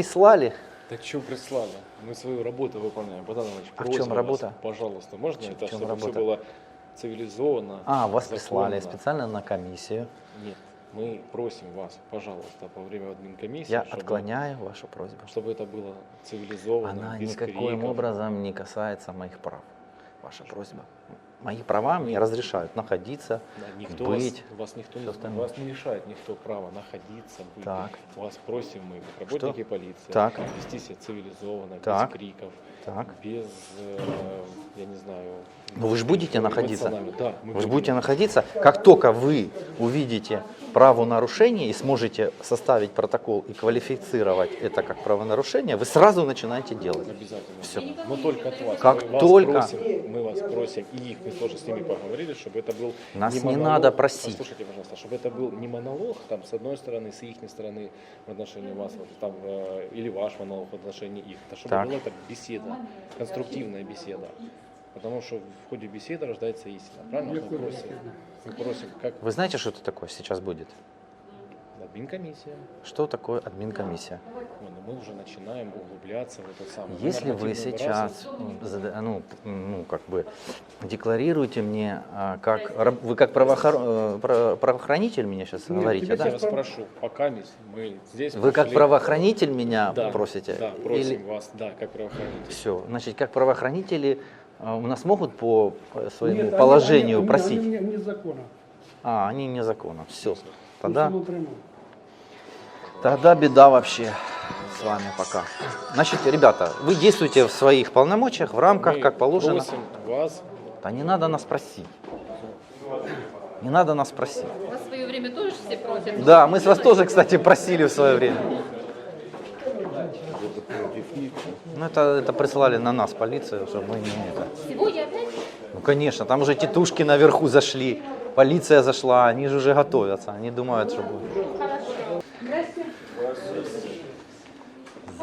Вас прислали? Так что прислали? Мы свою работу выполняем. Богдан Иванович, А в просим чем вас, работа? пожалуйста, можно В это, чем чтобы работа? все было цивилизованно? А, вас законно? прислали специально на комиссию. Нет, мы просим вас, пожалуйста, по время админкомиссии, Я чтобы, отклоняю вашу просьбу. чтобы это было цивилизованно, Она без никаким криков. образом не касается моих прав. Ваша просьба. Мои права мне разрешают находиться. Да, никто вас, быть, вас никто не, всё остальное. вас не лишает никто права находиться, быть. Так. Вас просим мы, как работники полиции, Так. вести себя цивилизованно, Так. без криков, Так. без, э, я не знаю... Ну вы же будете находиться. Да, мы Вы же будем. будете находиться. Как только вы увидите правонарушение и сможете составить протокол и квалифицировать это как правонарушение, вы сразу начинаете делать. Обязательно. Всё. Но только от вас. Как мы вас только- Просим, мы вас просим, и их мы тоже с ними поговорили, чтобы это был Нас не монолог. надо просить. Послушайте, пожалуйста, чтобы это был не монолог, там, с одной стороны, с их стороны в отношении вас, там, э, или ваш монолог в отношении их, а чтобы Так. была это беседа, конструктивная беседа. Потому что в ходе беседы рождается истина. Правильно? Мы просим, мы просим, как Вы знаете, что это такое сейчас будет? Админкомиссия. Что такое админкомиссия? Ну мы уже начинаем углубляться в этот самый. Если вы сейчас, ну, ну, как бы декларируете мне, а, как вы как правоохор... Э, правоохранитель меня сейчас Нет, говорите, да? Я вас прошу, пока мы здесь. Вы пошли... как правоохранитель меня да, просите? Да, просим Или... вас, да, как правоохранитель. Все, значит, как правоохранители а, у нас могут по своему Нет, положению они, они, просить? А, они, они, они, они, они, они, они, они, они, они, они, они, они, тогда беда вообще с вами пока. Значит, ребята, вы действуете в своих полномочиях, в рамках, Мы как положено. Просим вас, Да не надо нас просить. Не надо нас просить. Вас в свое время тоже все просят? Да, мы с вас тоже, кстати, просили в свое время. Ну, это, это прислали на нас полицию, чтобы мы не это. Сегодня опять? Ну, конечно, там уже тетушки наверху зашли, полиция зашла, они же уже готовятся, они думают, что будет.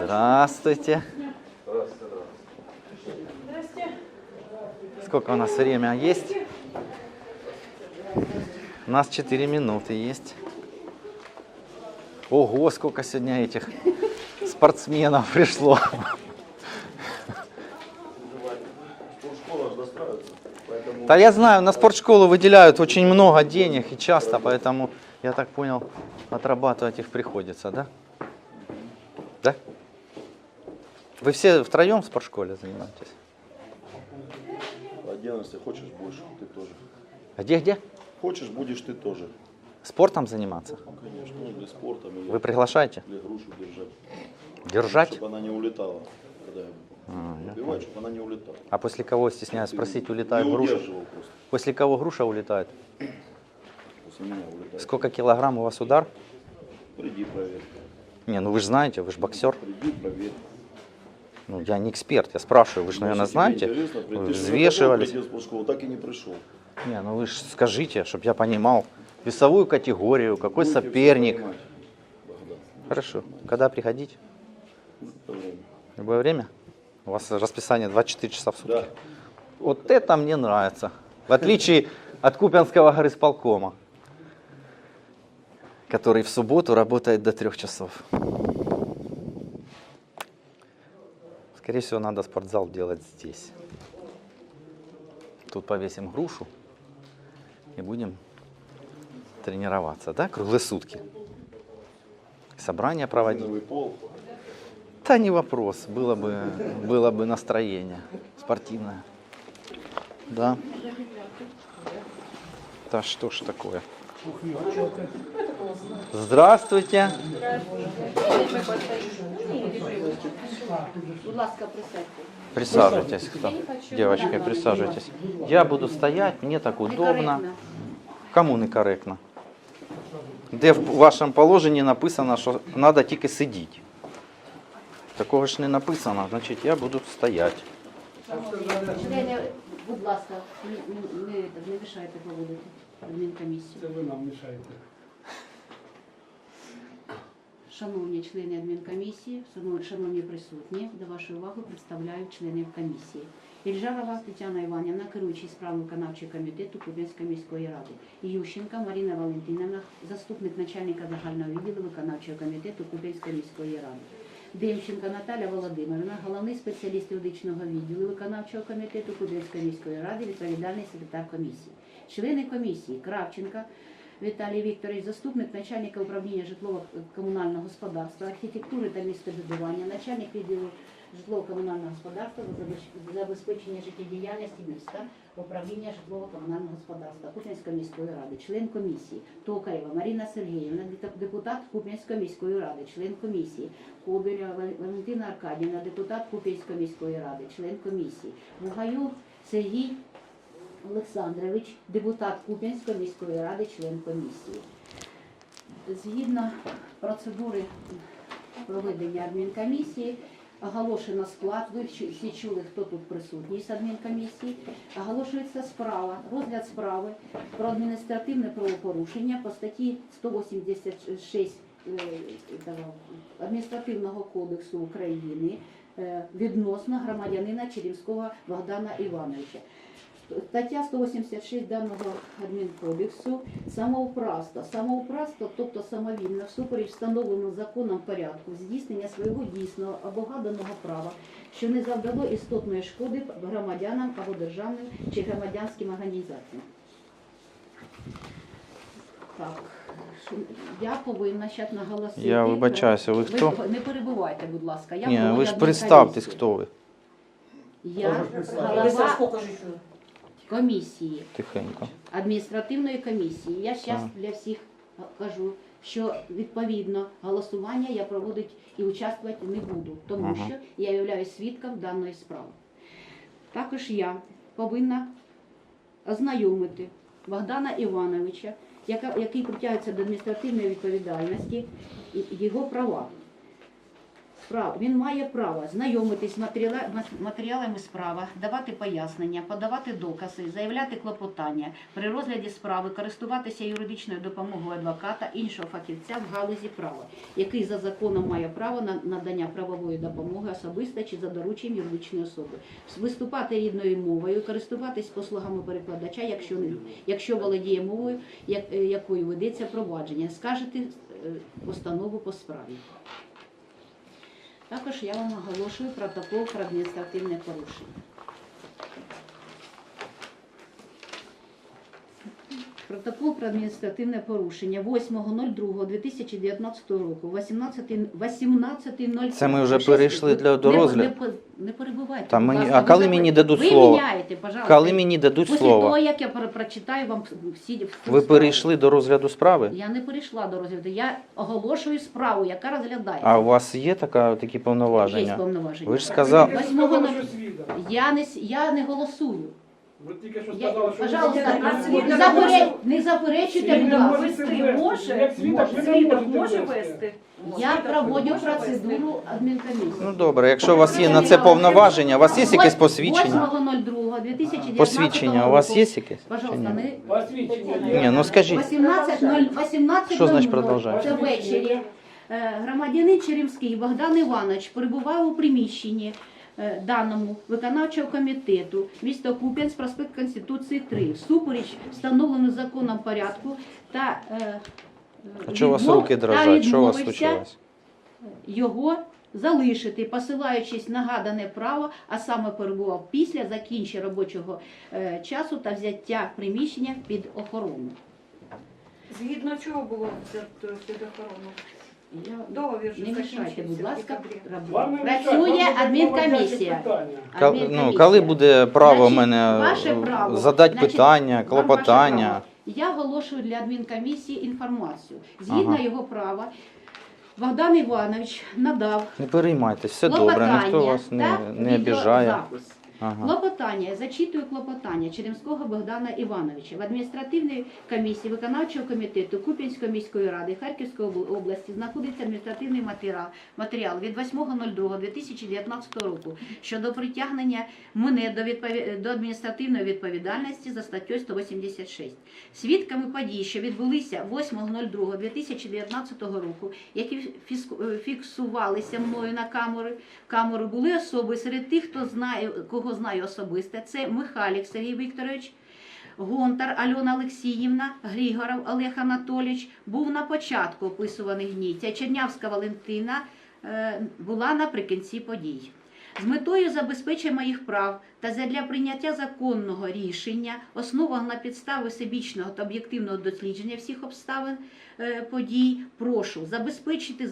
Здравствуйте. Сколько у нас время есть? У нас 4 минуты есть. Ого, сколько сегодня этих спортсменов пришло. Да я знаю, на спортшколу выделяют очень много денег и часто, поэтому, я так понял, отрабатывать их приходится, да? Да? Вы все втроем в спортшколе занимаетесь? По отдельности хочешь будешь, ты тоже. А Где-где? Хочешь будешь ты тоже. Спортом заниматься? Конечно, ну, или спортом, или, Вы приглашаете? или грушу держать. Держать? Чтобы она не улетала. Когда я А, убиваю, чтобы она не улетала. А после кого, стесняюсь спросить, улетает не груша? просто. После кого груша улетает? После меня улетает. Сколько килограмм у вас удар? Приди, проверь. Не, ну вы же знаете, вы же боксер. Приди, проверь. Ну, я не эксперт, я спрашиваю, вы же, наверное, Если тебе знаете, вы взвешивались. спортшколу, так и не пришел. Не, ну вы же скажите, чтобы я понимал весовую категорию, какой Будете соперник. Хорошо. Когда приходить? Любое время? У вас расписание 24 часа в сутки? Да. Вот это мне нравится. В отличие от Купянского горисполкома, который в субботу работает до трех часов. Скорее всего, надо спортзал делать здесь. Тут повесим грушу и будем тренироваться, да, круглые сутки. Собрания проводить. Да не вопрос, было бы, было бы настроение спортивное. Да. Да что ж такое? Здравствуйте. Будь ласка, присядьте. Присаживайтесь, кто? Девочки, присаживайтесь. Я буду стоять, мне так удобно. Кому не коректно? Де в вашому положенні написано, що треба тільки сидіти. Такого ж не написано, значить я буду стояти. Будь ласка, не, не, не, не мішайте проводити адмінкомісію. Це ви нам мішаєте. Шановні члени адмінкомісії, шановні- присутні, до вашої уваги представляю членів комісії. Ільжарова Тетяна Іванівна, керуючий справами виконавчого комітету Кубинської міської ради. Ющенка Марина Валентиновна, заступник начальника загального відділу виконавчого комітету Кубинської міської ради. Демченко Наталя Володимирівна, головний спеціаліст юридичного відділу виконавчого комітету Кубинської міської ради, відповідальний секретар комісії. Члени комісії Кравченка Віталій Вікторович, заступник начальника управління житлово-комунального господарства, архітектури та містобудування, начальник відділу житлово-комунального господарства забезпечення життєдіяльності міста, управління житлово-комунального господарства Куп'янської міської ради, член комісії Токаєва Маріна Сергіївна, депутат Куп'янської міської ради, член комісії Кобеля Валентина Аркадівна, депутат Куп'янської міської ради, член комісії Бугаюк Сергій Олександрович, депутат Куп'янської міської ради, член комісії. Згідно процедури проведення адмінкомісії, оголошено склад. Ви всі чули, хто тут присутній з адмінкомісії. Оголошується справа, розгляд справи про адміністративне правопорушення по статті 186 е, Адміністративного кодексу України е, відносно громадянина Черівського Богдана Івановича. Стаття 186 даного адмінкодексу самоуправство. Самоуправство, тобто самовільне, всупереч встановленому законом порядку здійснення свого дійсного або гаданого права, що не завдало істотної шкоди громадянам або державним чи громадянським організаціям. Так, я повинна зараз наголосити. Я вибачаюся, ви хто? не перебувайте, будь ласка. Я Ні, ви ж представтесь, хто ви. Я Голова... комісії. Тихенько. адміністративної комісії. Я зараз Так. для всіх кажу, що відповідно голосування я проводити і участвувати не буду, тому Ага. що я являюсь свідком даної справи. Також я повинна ознайомити Богдана Івановича, яка, який притягується до адміністративної відповідальності, і його права. Прав. Він має право знайомитись з матеріалами справи, давати пояснення, подавати докази, заявляти клопотання, при розгляді справи користуватися юридичною допомогою адвоката, іншого фахівця в галузі права, який за законом має право на надання правової допомоги особисто чи за дорученням юридичної особи, виступати рідною мовою, користуватись послугами перекладача, якщо не якщо володіє мовою, е, якою ведеться провадження, скажете е, постанову по справі. Також я вам оголошую протокол про адміністративне порушення. Протокол про адміністративне порушення 8.02.2019 року, 18.00. 18 Це ми вже перейшли для- до розгляду. Не, перебувайте. Та мені- а коли мені дадуть ви слово? міняєте, пожалуйста. Коли мені дадуть Після того, як я прочитаю вам всі ви справи. перейшли до розгляду справи? Я не перейшла до розгляду. Я оголошую справу, яка розглядається. А у вас є така, такі повноваження? Є повноваження? Ви ж сказали, Я не, я не голосую. Ви тільки що сказали, що пожалуйста, А не, свідок запере- не заперечуйте, будь ласка. вести може, як свідок може, ви не свідок можете може вести. вести. Я проводжу процедуру адмінкомісії. ну добре, якщо у вас є на це повноваження, у вас є якесь посвідчення? 8.02.2019 Посвідчення у вас є якесь? Чи Пожалуйста, ні? не... Посвідчення є. Ні, ну скажіть. 18.00 18.00 Що значить продовжаємо? Це ввечері. Е, Громадянин Черемський Богдан Іванович перебував у приміщенні даному виконавчого комітету місто Куп'янськ, проспект Конституції 3, всупереч встановленому законом порядку та е, А чого у вас руки дрожать? Що у вас случилось? його залишити, посилаючись на гадане право, а саме перебував після закінчення робочого е, часу та взяття приміщення під охорону. Згідно чого було взято під охорону? Договір Не мішайте, будь ласка. Роботу. Працює адмінкомісія. Кал- Ну, Адмінкомісія. коли буде право в Значить, мене ваше е, право. задати Значить, питання, вам клопотання? ваше право. Я оголошую для адмінкомісії інформацію. Згідно Ага. його права, Богдан Іванович надав Не переймайтесь, все добре, ніхто вас не, та не обіжає. відеозапис. Ага. Клопотання, зачитую клопотання Черемського Богдана Івановича в адміністративній комісії виконавчого комітету Куп'янської міської ради Харківської області знаходиться адміністративний матеріал, матеріал від 8.02.2019 року щодо притягнення мене до, відпові- до адміністративної відповідальності за статтею 186. Свідками подій, що відбулися 8.02.2019 року, які фіксувалися мною на камери, камеру, були особи серед тих, хто знає, кого знаю особисто. Це Михайлік Сергій Вікторович, Гонтар Альона Олексіївна, Грігоров Олег Анатолійович, був на початку описуваних гніття. Чернявська Валентина е, була наприкінці подій. З метою забезпечення моїх прав та задля прийняття законного рішення, основаного на підстави всебічного та об'єктивного дослідження всіх обставин е, подій, прошу забезпечити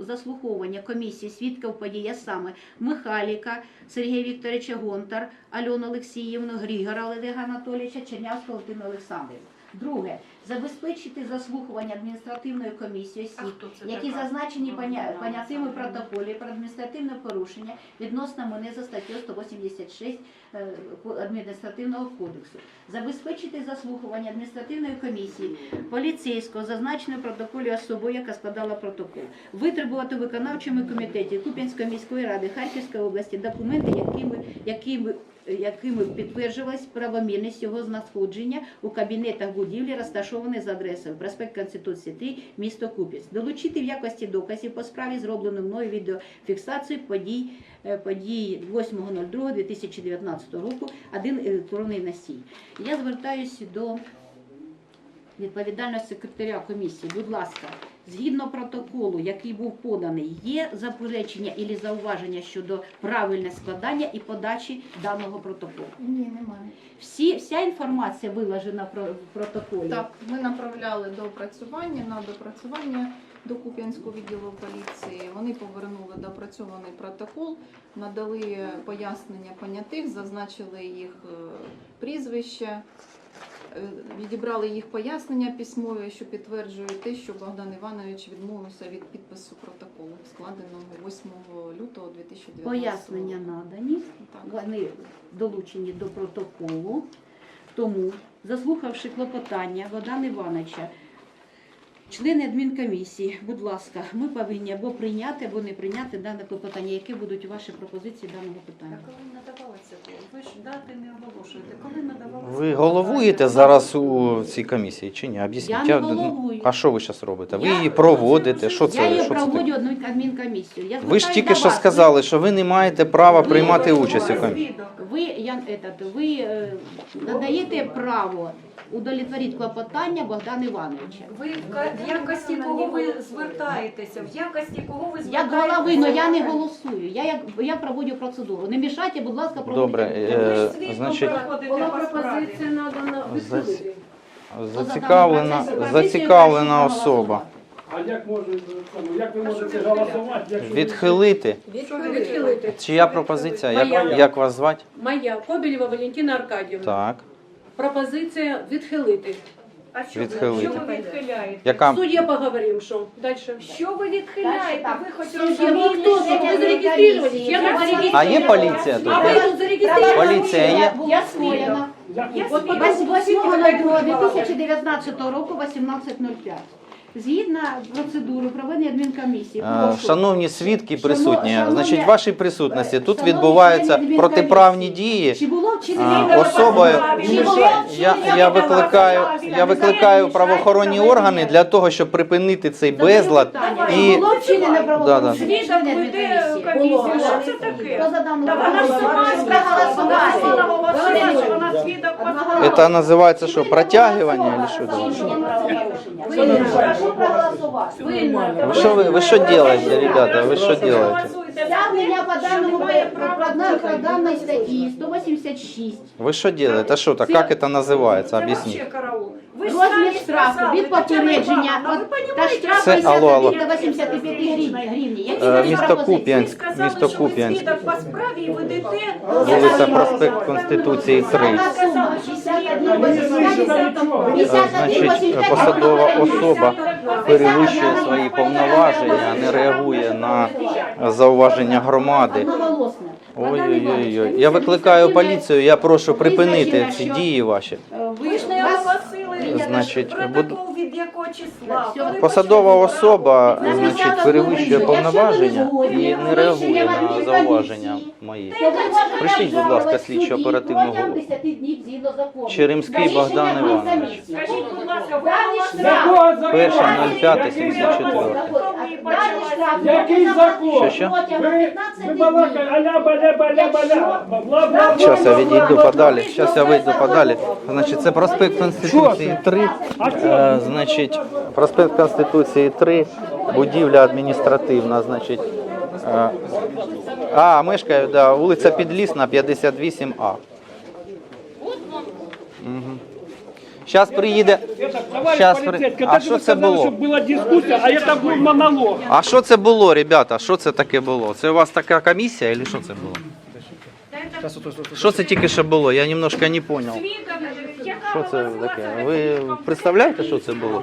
заслуховування комісії свідків подій, а саме Михайліка Сергія Вікторовича Гонтар, Альону Олексіївну, Григора Олега Анатолійовича, Чернявського Олександрівну. Друге, забезпечити заслухування адміністративної комісії осіб, які така? зазначені Ну, поня- ну, понятими протоколі про адміністративне порушення відносно мене за статтею 186 е, адміністративного кодексу. Забезпечити заслухування адміністративної комісії поліцейського зазначеної протоколі особою, яка складала протокол. Витребувати виконавчому комітеті Куп'янської міської ради Харківської області документи, якими, якими якими підтверджувалась правомірність його знаходження у кабінетах будівлі, розташованих за адресою проспект Конституції 3, місто Куп'янськ. Долучити в якості доказів по справі зроблену мною відеофіксацію подій, е, подій 8.02.2019 року, один електронний носій. Я звертаюся до відповідального секретаря комісії. Будь ласка, згідно протоколу, який був поданий, є заперечення і зауваження щодо правильного складання і подачі даного протоколу. Ні, немає. Всі, вся інформація виложена про- в протоколі. Так, ми направляли до опрацювання на допрацювання до Куп'янського відділу поліції. Вони повернули допрацьований протокол, надали пояснення понятих, зазначили їх е, прізвища, е, відібрали їх пояснення письмові, що підтверджує те, що Богдан Іванович відмовився від підпису протоколу, складеного 8 лютого 2019 Пояснення надані, Так. вони долучені до протоколу. Тому, заслухавши клопотання Богдана Івановича, члени адмінкомісії, будь ласка, ми повинні або прийняти, або не прийняти дане клопотання. Які будуть ваші пропозиції даного питання? А коли надавалося? Ви ж дати не оголошуєте. Коли надавалося? Ви головуєте зараз у цій комісії чи ні? Об'ясніть. Я не головую. А що ви зараз робите? Ви Я- її проводите? Що Я це? її Що це таке? проводжу одну адмінкомісію. Я Ви ж звертаюсь тільки до що вас. сказали, що ви не маєте права Ви- приймати участь у комісії. Ви, я, этот, ви е, надаєте право удовлетворити клопотання Богдана Івановича. Ви в якості кого ви звертаєтеся? В якості кого ви Як звертаєтеся? голови, але я не голосую. Я, як, я проводжу процедуру. Не мішайте, будь ласка, проводьте. Добре, Ви ж е, значить, проходите Була по справі. пропозиція надана відхилити. зацікавлена, зацікавлена особа. А як може ну, як ви можете голосувати, якщо ви- Відхилити. Відхилити. Чия пропозиція? Як, як вас звати? Моя Кобелєва Валентина Аркадівна. Так. Пропозиція відхилити. А що Відхилити. що ви відхиляєте? Яка Суддя поговоримо, що далі. Що ви відхиляєте? Ви хоч Суддя розумієте, хто що тут? Ви зареєстровані? Я не зареєстрована. А є поліція тут? А ви тут зареєстровані? Поліція є? Я своєна. Я От потім- 8.02.2019 року 18.05. Згідно процедури проведення адмінкомісії, прошу. Шановні свідки присутні, шановні- значить, вашій присутності тут Шановні відбуваються члени протиправні адмінкомісії, дії. Чи було вчинення А, особою Чи було я, вчинення я викликаю, я викликаю правоохоронні органи для того, щоб припинити цей безлад І і було вчинення Да, да. неправомірного Свідок веде комісію. Що це таке? Хто за дану Та вона ж сама пропозицію? сказала, вона сама наголосила, що вона свідок це називається що, протягування чи що? це? Прошу проголосувати. Ви що ви, ви що робите, ребята? Ви що робите? Стягнення по даному по, по даній статті 186. Ви що робите? А що так? Як це називається? Об'ясніть. Розмір штрафу від попередження от, та штраф Це- алло, алло. 51 до 85 гривень. гривні. Які Е, ваші місто пропозиції? Куп'янськ. Місто Куп'янськ. по справі і ведете... Вулиця Проспект Конституції 3. Яка сума? 61 Ви не слышали нічого. Е, Значить, посадова особа перевищує свої повноваження, не реагує на зауваження громади. Одноголосно. Ой-ой-ой. Я викликаю поліцію, я прошу припинити ці дії ваші. Ви ж не оголосили Значить, протокол від якого числа. Посадова особа, значить, перевищує повноваження і не реагує на зауваження мої. Пришліть, будь ласка, слідчо оперативного протягом групу. 10 днів закону. Черемський Богдан Іванович. Скажіть, будь ласка, ви. Якого закону? Перше, Який 05.74. закон? Що, що? Ви, ви днів. аля, баля, баля, баля, бла, бла, бла. Зараз я відійду подалі. Зараз я вийду подалі. Значить, це проспект Конституції 3. Е, значить, проспект Конституції 3, будівля адміністративна, значить, А, мешкаю, да, вулиця Підлісна, 58А. Угу. Зараз приїде. Щас при- А що це було? щоб була дискусія, а це був монолог. А що це було, ребята? Що це таке було? Це у вас така комісія, чи що це було? Що це тільки що було? Я немножко не зрозумів. Що це таке? Ви представляєте, що це було?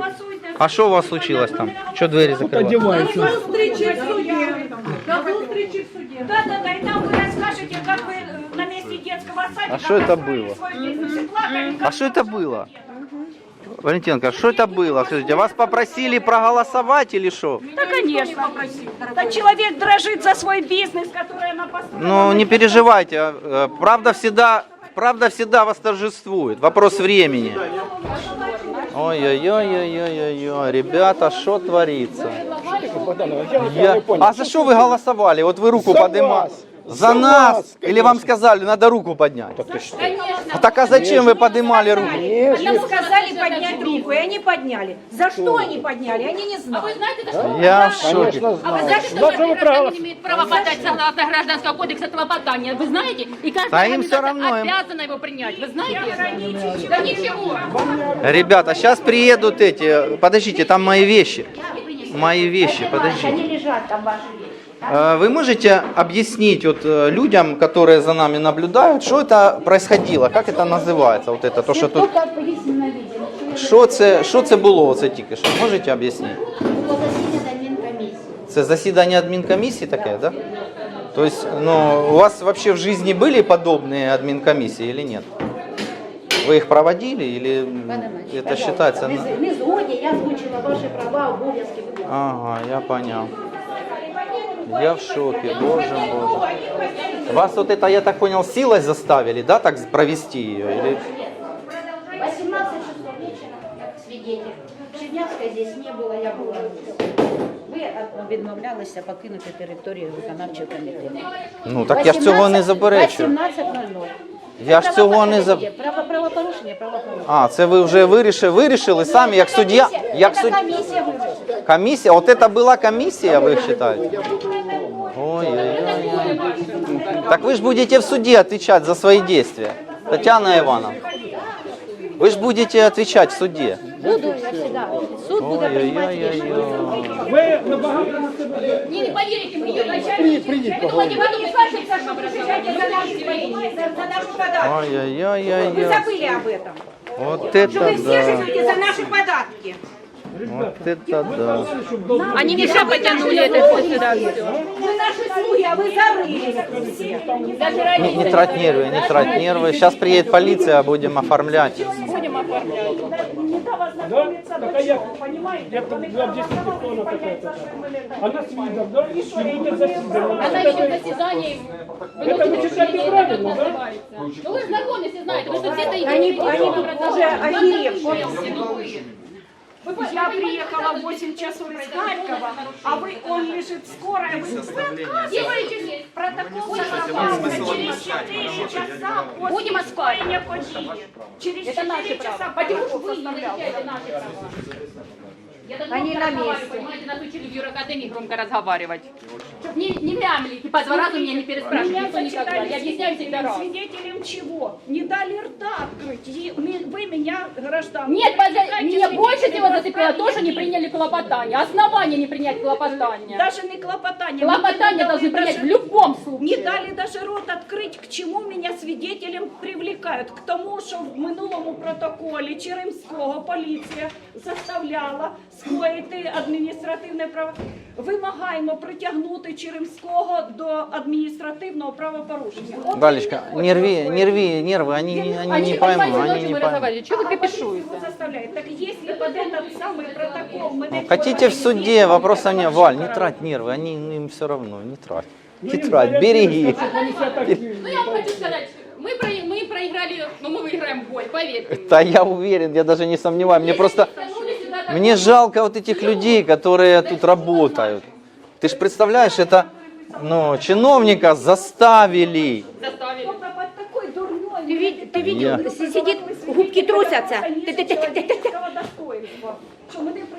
А що у вас случилось там? Що двері закривали? Одівається. Зустрічі в суді. До зустрічі в суді. Да, да, да, и там вы расскажете, как вы э, на месте детского садика А что это построили было? свой бизнес и плакали, А как что это было? Валентинка, что это было? Скажите, вас попросили проголосовать или что? Да, конечно. Да человек дрожит за свой бизнес, который она построила. Ну, не переживайте, э, правда всегда, правда всегда восторжествует. Вопрос времени. Ой-ой-ой-ой-ой-ой, ребята, что творится? Я... А за что вы голосовали? Вот вы руку поднимали. За нас? Или вам сказали, надо руку поднять? А так а зачем вы поднимали руку? Нам сказали поднять руку, и они подняли. За что они подняли, они не знают. Я в шоке. А вы знаете, что каждый гражданин имеет право подать согласно Гражданского кодекса клопотания? Вы знаете? И каждая Да им организация всё равно, им- обязана его принять. Вы знаете? Да ничего. Ребята, сейчас приедут эти. Подождите, там мои вещи. Мои вещи, подождите. Они лежат там ваши вещи. Э, Вы можете объяснить вот э, людям, которые за нами наблюдают, что это происходило, как это называется, вот это, то, что тут, Только повісено на відео. що це, що це було оце тільки що, можете об'яснити? Було засідання адмінкомісії. Це засідання админкомиссии такое, да? То есть, ну, у вас вообще в жизни были подобные админкомиссии или нет? Вы их проводили или м, Пане Мачі, это пожалуйста, считается? Не, на- з- не згоді, я озвучила ваші права, обов'язки. будь ласка. Ага, я понял. Я в шоке, боже, боже. Вас вот это, я так понял, силой заставили, да, так провести ее? Или... 18 часов вечера, як свидетель. Чернявська здесь не було, я була. Ви відмовлялися покинути територію виконавчого комітету. Ну, так я ж цього не заперечую. 18.00. Я ж цього не за... Право, правопорушення, правопорушення. А, це ви вже вирішили, вирішили самі, як суддя, як Це суд... комісія вирішила. Комиссия? Вот это была комиссия, вы считаете? Ой-ой-ой. Так вы же будете в суде отвечать за свои действия. Татьяна Ивановна. Вы же будете отвечать в суде. Буду, я всегда. Суд буде приймати рішення. Ой-ой-ой. Ви набагато на себе. Не, не поверите, придет начальник. Вы думаете, вы не скажете, что вы отвечаете за наши деньги? За нашу податки. Вы Ой-ой-ой-ой. забыли об этом. Вот Что вы это все да. живете за наши податки. Вот это да. Они не потянули это все сюда. Вы наши слуги, а вы зарылись все. Даже Не, не трать нервы, не трать нервы. Сейчас приедет полиция, будем оформлять. Да? Так а як? Як там для 10 тонн така-то? А на свідок, да? І буде засідання. Она еще заседание Это вы считаете правильно, да? Ну вы знакомы, все знаете, вы что все стоите. Они- видите, они что уже охеревшие. Вы. Я приехала в 8 часов из Харькова, а вы, он лежит скорая, вы, вы отказываетесь протокол согласовался через 4 часа после Будем подии. Через 4 Это наше часа. Почему вы не защищаете наши права? Я Они на месте. Понимаете, нас учили в юракадемии громко разговаривать Чтоб не, не мямлите, по два раза меня не переспрашивайте, Меня никто никогда. зачитали Я объясняю всегда раз. свидетелем чего? Не дали рта открыть. И мы- Вы меня, граждан, Нет, поза- меня больше всего свидетелем зацепило то, что не приняли клопотание. Основание не принять клопотание. Даже не клопотание. Клопотание Мне не должны дали принять в даже- любом случае. Не дали даже рот открыть, к чему меня свидетелем привлекают. К тому, що в минулому протоколі Черемського поліція заставляла скоїти адміністративне право. Вимагаємо притягнути Черемського до адміністративного правопорушення. От Галечка, не рви, не рви нервы, они, Они, они не не поймут, понимаете, о они чем не вы поймут. разговариваете. Чего вы Его кипишуете? заставляют. Так если под этот самый протокол мы Ну, хотите в суде, вопроса нет. Валь, не трать нервы, они ну, им все равно, не трать. Не трать, береги. Ну, я вам хочу сказать, мы, про, мы проиграли, но мы выиграем бой, поверьте мне. Да я уверен, я даже не сомневаюсь. Мне Если просто, мне жалко вот этих людей, которые тут работают. Ты ж представляешь, это, ну, чиновника заставили. Ты, вид- ты видел, Я. си- сидит, губки трусятся.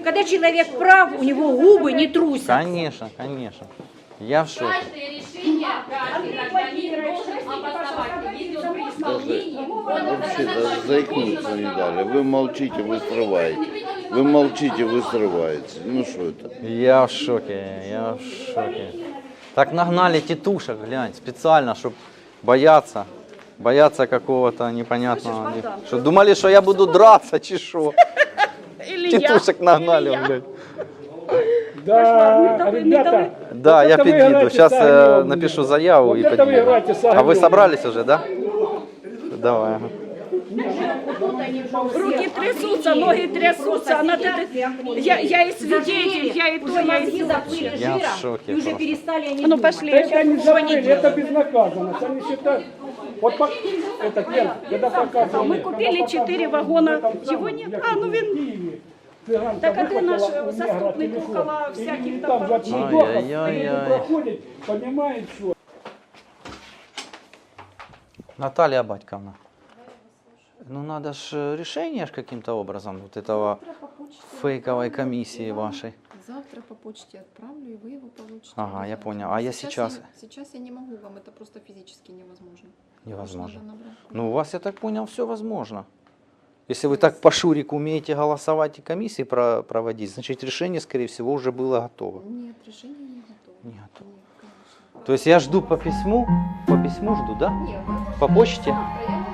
Когда человек прав, у него губы не трусятся. Конечно, конечно. Я в шоке. Каждое решение каждый гражданин должен обосновать. Если он при исполнении, он Вообще обосновать даже заикнуться не дали. Вы молчите, вы срываете. Вы молчите, вы срываете. Ну что это? Я в шоке, я в шоке. Так нагнали тетушек, глянь, специально, чтобы бояться. Бояться какого-то непонятного. Что думали, что я буду драться, чи що? Или я, Тетушек нагнали, или я. блядь. Да, Кошмар, не ребята, давай. Да, вот я это вы подъеду. играете Сейчас с огнем, напишу блядь. заяву Вот и это вы подъеду. играете с А вы огнем. собрались уже, да? Давай. Руки трясутся, ноги трясутся. Она, ты, я, я и свидетель, я и то, я и то. Я в шоке уже перестали они Ну пошли. Это они забыли, это безнаказанность. Они считают, вот по- это Лен, я да. Мы купили четыре вагона. Его нет. А, ну він- Так а ты наш заступник около всяких там там поручений. Ай-яй-яй. А проходит, понимает, что. Наталія Батьківна. Ну надо же решение ж каким-то образом вот этого фейковой комиссии вашей. Завтра по почте отправлю, и вы его получите. Ага, я понял. А я сейчас- я- сейчас я не могу вам, это просто физически невозможно. Невозможно. Ну, у вас, я так понял, все возможно. Если вы так по Шурику умеете голосовать и комиссии про- проводить, значит решение, скорее всего, уже было готово. Нет, решение не готово. Не готово. Нет, конечно. То есть я жду по письму, по письму жду, да? Нет, По почте? завтра, я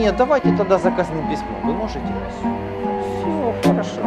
Нет, давайте тогда заказным письмом. Вы можете? Все, хорошо.